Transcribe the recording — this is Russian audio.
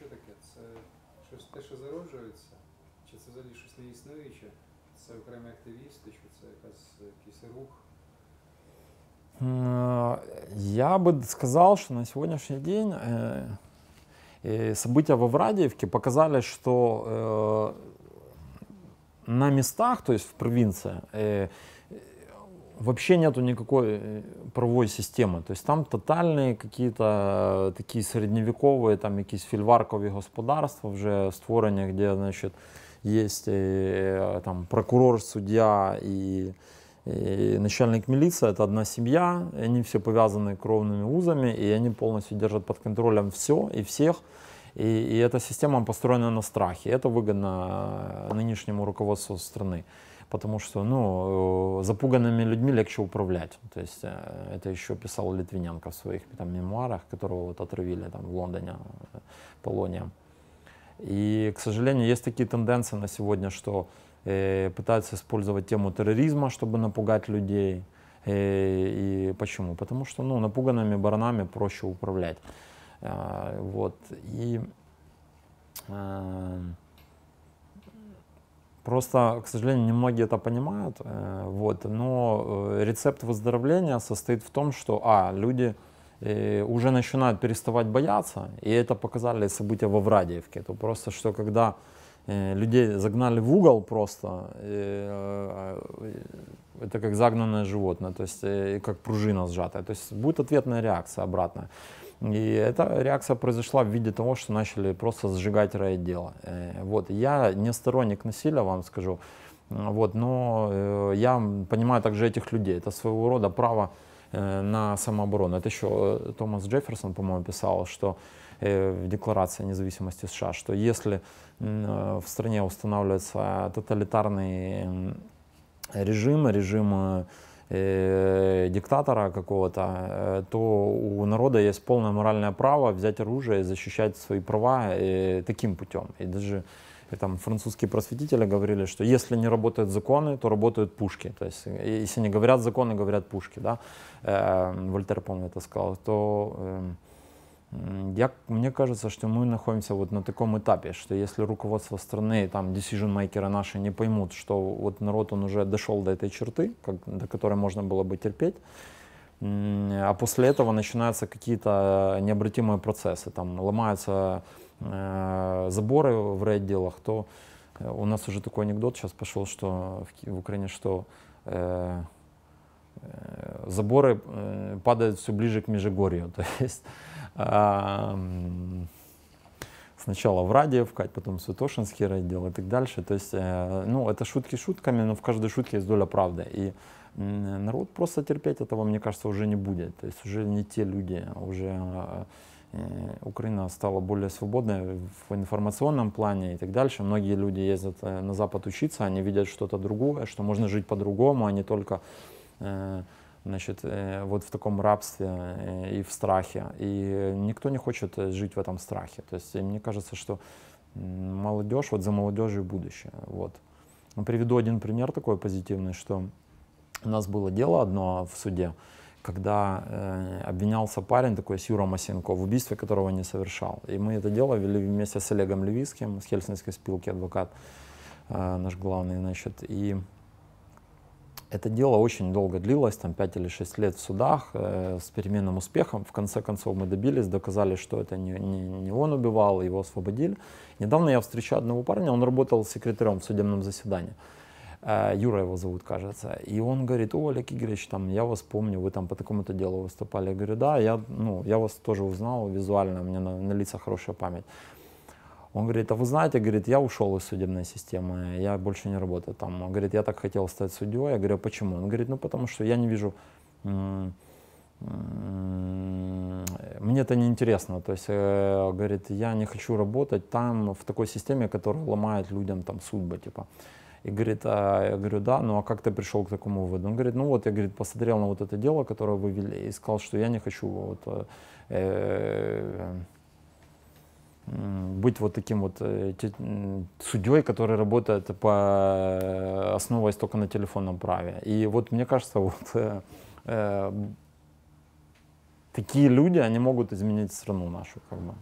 що таке? Це щось те, що зароджується? Чи це взагалі щось не існуюче? Це окремі активісти, чи це якась, якийсь рух? М, Я бы сказал, что на сегодняшний день э, э, события во Врадиевке показали, что э, на местах, то есть в провинции, э, вообще нету никакой э, правовой системы. То есть там тотальные какие-то э, такие средневековые, там якісь фільваркові господарства вже створені, где, значит, есть э, там прокурор, судья и, и начальник милиции, это одна семья, и они все повязаны кровными узами, и они полностью держат под контролем все и всех. И, и эта система построена на страхе. Это выгодно э, нынешнему руководству страны. Потому что ну, э, запуганными людьми легче управлять. То есть э, это еще писал Литвиненко в своих там, мемуарах, которого вот отравили там, в Лондоне э, полонием. И, к сожалению, есть такие тенденции на сегодня, что э, пытаются использовать тему терроризма, чтобы напугать людей. Э, и почему? Потому что ну, напуганными баранами проще управлять. А, вот. И а, просто, к сожалению, немногие это понимают. э, Вот. Но э, рецепт выздоровления состоит в том, что а, люди э, уже начинают переставать бояться, и это показали события во Врадиевке. Это просто, что когда людей загнали в угол просто, это как загнанное животное, то есть как пружина сжатая. То есть будет ответная реакция обратная. И эта реакция произошла в виде того, что начали просто сжигать райотделы. Э, Вот. Я не сторонник насилия, вам скажу, вот, но э, я понимаю также этих людей. Это своего рода право э, на самооборону. Это еще Томас Джефферсон, по-моему, писал, что в Декларации независимости США, что если в стране устанавливается тоталитарный режим, режим э, диктатора какого-то, э, то у народа есть полное моральное право взять оружие и защищать свои права э, таким путем. И даже и там французские просветители говорили, что если не работают законы, то работают пушки. То есть если не говорят законы, говорят пушки. Да? Э, Вольтер, по-моему, это сказал. То я, мне кажется, что мы находимся вот на таком этапе, что если руководство страны, там, decision-мейкеры наши не поймут, что вот народ, он уже дошел до этой черты, как, до которой можно было бы терпеть, а после этого начинаются какие-то необратимые процессы, там ломаются э, заборы в райотделах, то э, у нас уже такой анекдот сейчас пошел, что в, в Украине, что э, э, заборы э, падают все ближе к Межигорью. То есть сначала в Радиевка, потом Святошинский райотдел и так дальше. То есть, э, ну, это шутки шутками, но в каждой шутке есть доля правды. И народ просто терпеть этого, мне кажется, уже не будет. То есть уже не те люди, уже э, э, Украина стала более свободной в информационном плане и так дальше. Многие люди ездят на Запад учиться, они видят что-то другое, что можно жить по-другому, а не только значит, э, вот в таком рабстве э, и в страхе. И никто не хочет э, жить в этом страхе. То есть мне кажется, что молодежь, вот за молодежью будущее. Вот. Ну, Приведу один пример такой позитивный, что у нас было дело одно в суде, когда обвинялся парень такой с Масенко в убийстве, которого не совершал. И мы это дело вели вместе с Олегом Левицким, с Хельсинской спилки адвокат, наш главный, значит. И это дело очень долго длилось, там 5 или 6 лет в судах э, с переменным успехом. В конце концов мы добились, доказали, что это не, не, не он убивал, его освободили. Недавно я встречал одного парня, он работал секретарем в судебном заседании. Э, Юра его зовут, кажется. И он говорит, о, Олег Игоревич, там, я вас помню, вы там по такому-то делу выступали. Я говорю, да, я, ну, я вас тоже узнал визуально, у меня на, на лицах хорошая память. Он говорит, а вы знаете, говорит, я ушел из судебной системы, я больше не работаю там. Он говорит, я так хотел стать судьей. Я говорю, «А почему? Он говорит, ну потому что я не вижу, мне это неинтересно. То есть, э, говорит, я не хочу работать там в такой системе, которая ломает людям там судьбы, типа. И говорит, а, я говорю, да, ну а как ты пришел к такому выводу? Он говорит, ну вот, я говорит, посмотрел на вот это дело, которое вы вели, и сказал, что я не хочу вот, э, э, быть вот таким вот э, судьей, который работает по э, основываясь только на телефонном праве. И вот мне кажется, вот э, э, такие люди, они могут изменить страну нашу, как бы.